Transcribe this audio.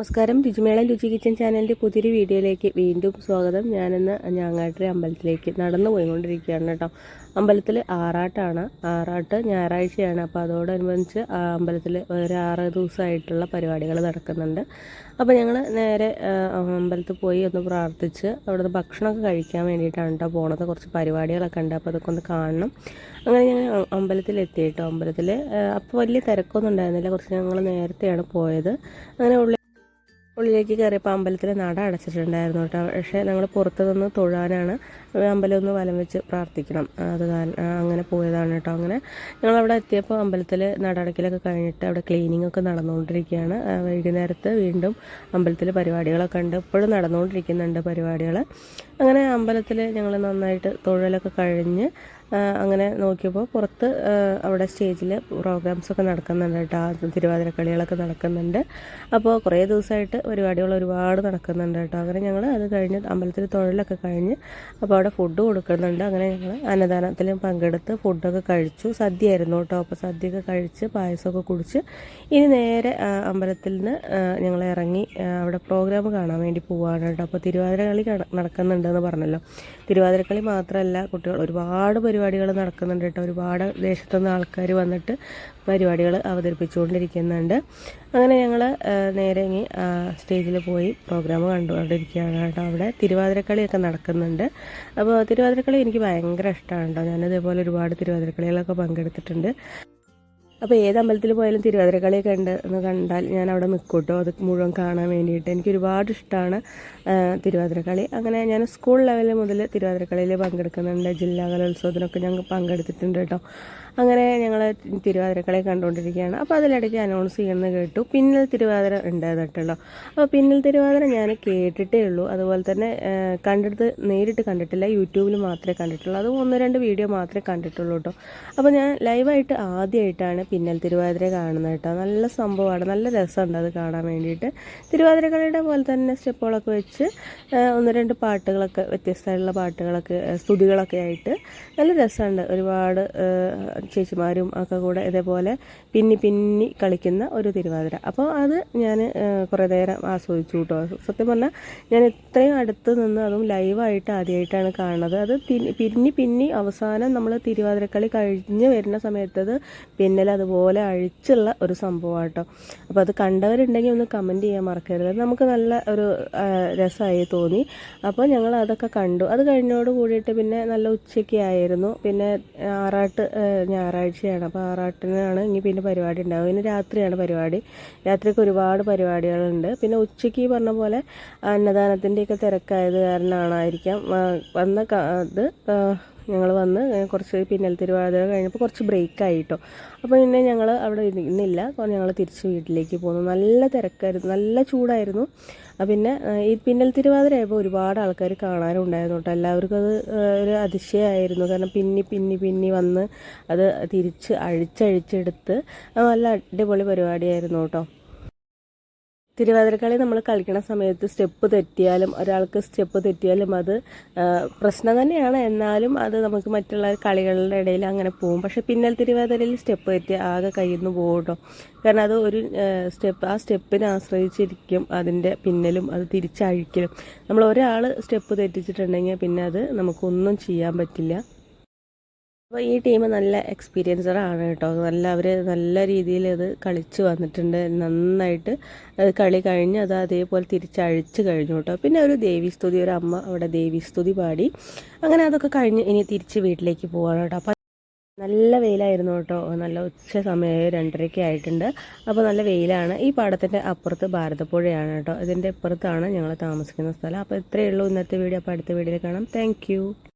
നമസ്കാരം. രുചിമേള രുചി കിച്ചൻ ചാനലിന്റെ പുതിയൊരു വീഡിയോയിലേക്ക് വീണ്ടും സ്വാഗതം. ഞാനിന്ന് ഞാങ്ങാട്ടിരി അമ്പലത്തിലേക്ക് നടന്നു പോയിക്കൊണ്ടിരിക്കുകയാണ് കേട്ടോ. അമ്പലത്തിൽ ആറാട്ടാണ്. ആറാട്ട് ഞായറാഴ്ചയാണ്. അപ്പോൾ അതോടനുബന്ധിച്ച് അമ്പലത്തിൽ ഒരു ആറ് ദിവസമായിട്ടുള്ള പരിപാടികൾ നടക്കുന്നുണ്ട്. അപ്പോൾ ഞങ്ങൾ നേരെ അമ്പലത്തിൽ പോയി ഒന്ന് പ്രാർത്ഥിച്ച് അവിടുന്ന് ഭക്ഷണമൊക്കെ കഴിക്കാൻ വേണ്ടിയിട്ടാണ് കേട്ടോ പോണത്. കുറച്ച് പരിപാടികളൊക്കെ ഉണ്ട്. അപ്പോൾ അതൊക്കെ ഒന്ന് കാണണം. അങ്ങനെ ഞങ്ങൾ അമ്പലത്തിൽ എത്തി കേട്ടോ. അമ്പലത്തിൽ അപ്പോൾ വലിയ തിരക്കൊന്നും ഉണ്ടായിരുന്നില്ല. കുറച്ച് ഞങ്ങൾ നേരത്തെയാണ് പോയത്. അങ്ങനെ ഉള്ളിൽ ഉള്ളിലേക്ക് കയറിയപ്പോൾ അമ്പലത്തിൽ നട അടച്ചിട്ടുണ്ടായിരുന്നു കേട്ടോ. പക്ഷേ ഞങ്ങൾ പുറത്തു നിന്ന് തൊഴാനാണ് അമ്പലം ഒന്ന് വലം വെച്ച് പ്രാർത്ഥിക്കണം. അത് അങ്ങനെ പോയതാണ് കേട്ടോ. അങ്ങനെ ഞങ്ങൾ അവിടെ എത്തിയപ്പോൾ അമ്പലത്തിൽ നടടക്കലൊക്കെ കഴിഞ്ഞിട്ട് അവിടെ ക്ലീനിങ് ഒക്കെ നടന്നുകൊണ്ടിരിക്കുകയാണ്. വൈകുന്നേരത്ത് വീണ്ടും അമ്പലത്തിൽ പരിപാടികളൊക്കെ ഉണ്ട്. ഇപ്പോഴും നടന്നുകൊണ്ടിരിക്കുന്നുണ്ട് പരിപാടികൾ അങ്ങനെ അമ്പലത്തിൽ ഞങ്ങൾ നന്നായിട്ട് തൊഴിലൊക്കെ കഴിഞ്ഞ് അങ്ങനെ നോക്കിയപ്പോൾ പുറത്ത് അവിടെ സ്റ്റേജിൽ പ്രോഗ്രാംസൊക്കെ നടക്കുന്നുണ്ട് കേട്ടോ. തിരുവാതിരക്കളികളൊക്കെ നടക്കുന്നുണ്ട്. അപ്പോൾ കുറേ ദിവസമായിട്ട് പരിപാടികൾ ഒരുപാട് നടക്കുന്നുണ്ട് കേട്ടോ. അങ്ങനെ ഞങ്ങൾ അത് കഴിഞ്ഞ് അമ്പലത്തിൽ തൊഴിലൊക്കെ കഴിഞ്ഞ് അപ്പോൾ അവിടെ ഫുഡ് കൊടുക്കുന്നുണ്ട്. അങ്ങനെ ഞങ്ങൾ അന്നദാനത്തിലും പങ്കെടുത്ത് ഫുഡൊക്കെ കഴിച്ചു. സദ്യ ആയിരുന്നു കേട്ടോ. അപ്പോൾ സദ്യയൊക്കെ കഴിച്ച് പായസമൊക്കെ കുടിച്ച് ഇനി നേരെ അമ്പലത്തിൽ നിന്ന് ഞങ്ങൾ ഇറങ്ങി അവിടെ പ്രോഗ്രാം കാണാൻ വേണ്ടി പോവുകയാണ് കേട്ടോ. അപ്പോൾ തിരുവാതിര കളി നടക്കുന്നുണ്ടെന്ന് പറഞ്ഞല്ലോ. തിരുവാതിരക്കളി മാത്രമല്ല കുട്ടികൾ ഒരുപാട് പരിപാടികൾ നടക്കുന്നുണ്ട് കേട്ടോ. ഒരുപാട് ദേശത്തുനിന്ന് ആൾക്കാർ വന്നിട്ട് പരിപാടികൾ അവതരിപ്പിച്ചുകൊണ്ടിരിക്കുന്നുണ്ട്. അങ്ങനെ ഞങ്ങൾ നേരെ ഇങ്ങി സ്റ്റേജിൽ പോയി പ്രോഗ്രാം കണ്ടുകൊണ്ടിരിക്കുകയാണ് കേട്ടോ. അവിടെ തിരുവാതിരക്കളിയൊക്കെ നടക്കുന്നുണ്ട്. അപ്പോൾ തിരുവാതിരക്കളി എനിക്ക് ഭയങ്കര ഇഷ്ടമാണ് കേട്ടോ. ഞാനിതേപോലെ ഒരുപാട് തിരുവാതിരക്കളികളൊക്കെ പങ്കെടുത്തിട്ടുണ്ട്. അപ്പോൾ ഏത് അമ്പലത്തിൽ പോയാലും തിരുവാതിരക്കളിയൊക്കെ ഉണ്ട് എന്ന് കണ്ടാൽ ഞാൻ അവിടെ നിൽക്കൂട്ടോ അത് മുഴുവൻ കാണാൻ വേണ്ടിയിട്ട് എനിക്ക് ഒരുപാട് ഇഷ്ടമാണ് തിരുവാതിരക്കളി. അങ്ങനെ ഞാൻ സ്കൂൾ ലെവലിൽ മുതൽ തിരുവാതിരക്കളിയിൽ പങ്കെടുക്കുന്നുണ്ട്. ജില്ലാ കലോത്സവത്തിനൊക്കെ ഞങ്ങൾ പങ്കെടുത്തിട്ടുണ്ട് കേട്ടോ. അങ്ങനെ ഞങ്ങൾ തിരുവാതിരക്കളി കണ്ടുകൊണ്ടിരിക്കുകയാണ് അപ്പോൾ അതിലിടയ്ക്ക് അനൗൺസ് ചെയ്യുന്നത് കേട്ടു. പിന്നൽ തിരുവാതിര ഉണ്ടായതട്ടല്ലോ അപ്പോൾ പിന്നൽ തിരുവാതിര ഞാൻ കേട്ടിട്ടേ ഉള്ളൂ. അതുപോലെ തന്നെ കണ്ടെടുത്ത് നേരിട്ട് കണ്ടിട്ടില്ല. യൂട്യൂബിൽ മാത്രമേ കണ്ടിട്ടുള്ളൂ. അത് ഒന്ന് രണ്ട് വീഡിയോ മാത്രമേ കണ്ടിട്ടുള്ളൂ കേട്ടോ. അപ്പോൾ ഞാൻ ലൈവായിട്ട് ആദ്യമായിട്ടാണ് പിന്നൽ തിരുവാതിര കാണുന്നത് കേട്ടോ. നല്ല സംഭവമാണ്. നല്ല രസമുണ്ട് അത് കാണാൻ വേണ്ടിയിട്ട്. തിരുവാതിരക്കളിയുടെ പോലെ തന്നെ സ്റ്റെപ്പുകളൊക്കെ വെച്ച് ഒന്ന് രണ്ട് പാട്ടുകളൊക്കെ വ്യത്യസ്തമായിട്ടുള്ള പാട്ടുകളൊക്കെ സ്തുതികളൊക്കെ ആയിട്ട് നല്ല രസമുണ്ട്. ഒരുപാട് ചേച്ചിമാരും ഒക്കെ കൂടെ ഇതേപോലെ പിന്നി പിന്നി കളിക്കുന്ന ഒരു തിരുവാതിര. അപ്പോൾ അത് ഞാൻ കുറേ നേരം ആസ്വദിച്ചു കേട്ടോ. സത്യം പറഞ്ഞാൽ ഞാൻ ഇത്രയും അടുത്ത് നിന്ന് അതും ലൈവായിട്ട് ആദ്യമായിട്ടാണ് കാണുന്നത്. അത് പിന്നി പിന്നി അവസാനം നമ്മൾ തിരുവാതിരക്കളി കഴിഞ്ഞ് വരുന്ന സമയത്തത് പിന്നൽ അതുപോലെ അഴിച്ചുള്ള ഒരു സംഭവം കേട്ടോ. അപ്പോൾ അത് കണ്ടവരുണ്ടെങ്കിൽ ഒന്ന് കമന്റ് ചെയ്യാൻ മറക്കരുത്. നമുക്ക് നല്ല ഒരു രസമായി തോന്നി. അപ്പോൾ ഞങ്ങൾ അതൊക്കെ കണ്ടു. അത് കഴിഞ്ഞോട് കൂടിയിട്ട് പിന്നെ നല്ല ഉച്ചയ്ക്ക് ആയിരുന്നു. പിന്നെ ആറാട്ട് ഞായറാഴ്ചയാണ്. അപ്പോൾ ആറാട്ടിനാണ് ഇനി പിന്നെ പരിപാടി ഉണ്ടാവും ഇനി രാത്രിയാണ് പരിപാടി. രാത്രിക്ക് ഒരുപാട് പരിപാടികളുണ്ട്. പിന്നെ ഉച്ചയ്ക്ക് പറഞ്ഞ പോലെ അന്നദാനത്തിന്റെയൊക്കെ തിരക്കായത് കാരണമാണായിരിക്കാം വന്ന അത് ഞങ്ങൾ വന്ന് കുറച്ച് പിന്നൽ തിരുവാതിര കഴിഞ്ഞപ്പോൾ കുറച്ച് ബ്രേക്ക് ആയിട്ടോ അപ്പോൾ പിന്നെ ഞങ്ങൾ അവിടെ ഇന്നില്ല. ഞങ്ങൾ തിരിച്ച് വീട്ടിലേക്ക് പോന്നു. നല്ല തിരക്കായിരുന്നു. നല്ല ചൂടായിരുന്നു. പിന്നെ ഈ പിന്നൽ തിരുവാതിരയായപ്പോൾ ഒരുപാട് ആൾക്കാർ കാണാനുണ്ടായിരുന്നു കേട്ടോ. എല്ലാവർക്കും അത് ഒരു അതിശയമായിരുന്നു. കാരണം പിന്നി പിന്നി പിന്നി വന്ന് അത് തിരിച്ച് അഴിച്ചഴിച്ചെടുത്ത് നല്ല അടിപൊളി പരിപാടിയായിരുന്നു കേട്ടോ. തിരുവാതിരക്കളി നമ്മൾ കളിക്കുന്ന സമയത്ത് സ്റ്റെപ്പ് തെറ്റിയാലും ഒരാൾക്ക് സ്റ്റെപ്പ് തെറ്റിയാലും അത് പ്രശ്നം തന്നെയാണ്. എന്നാലും അത് നമുക്ക് മറ്റുള്ള കളികളുടെ ഇടയിൽ അങ്ങനെ പോകും. പക്ഷേ പിന്നൽ തിരുവാതിരയിൽ സ്റ്റെപ്പ് തെറ്റി ആകെ കയ്യിൽ നിന്ന് പോകട്ടോ കാരണം അത് ഒരു സ്റ്റെപ്പ് ആ സ്റ്റെപ്പിനെ ആശ്രയിച്ചിരിക്കും. അതിന്റെ പിന്നലും അത് തിരിച്ചഴിക്കലും. നമ്മൾ ഒരാൾ സ്റ്റെപ്പ് തെറ്റിച്ചിട്ടുണ്ടെങ്കിൽ പിന്നെ അത് നമുക്കൊന്നും ചെയ്യാൻ പറ്റില്ല. അപ്പോൾ ഈ ടീം നല്ല എക്സ്പീരിയൻസറാണ് കേട്ടോ. നല്ല അവർ നല്ല രീതിയിൽ അത് കളിച്ച് വന്നിട്ടുണ്ട്. നന്നായിട്ട് അത് കളി കഴിഞ്ഞ് അത് അതേപോലെ തിരിച്ചഴിച്ച് കഴിഞ്ഞു കേട്ടോ. പിന്നെ ഒരു ദേവീസ്തുതി ഒരു അമ്മ അവിടെ ദേവീസ്തുതി പാടി. അങ്ങനെ അതൊക്കെ കഴിഞ്ഞ് ഇനി തിരിച്ച് വീട്ടിലേക്ക് പോവാണ് കേട്ടോ. അപ്പം നല്ല വെയിലായിരുന്നു കേട്ടോ. നല്ല ഉച്ച സമയം രണ്ടരയ്ക്ക് ആയിട്ടുണ്ട്. അപ്പോൾ നല്ല വെയിലാണ്. ഈ പാടത്തിന്റെ അപ്പുറത്ത് ഭാരതപ്പുഴയാണ് കേട്ടോ. ഇതിന്റെ അപ്പുറത്താണ് ഞങ്ങൾ താമസിക്കുന്ന സ്ഥലം. അപ്പോൾ ഇത്രയേ ഉള്ളൂ ഇന്നത്തെ വീഡിയോ. അപ്പോൾ അടുത്ത വീഡിയോയിൽ കാണാം. താങ്ക്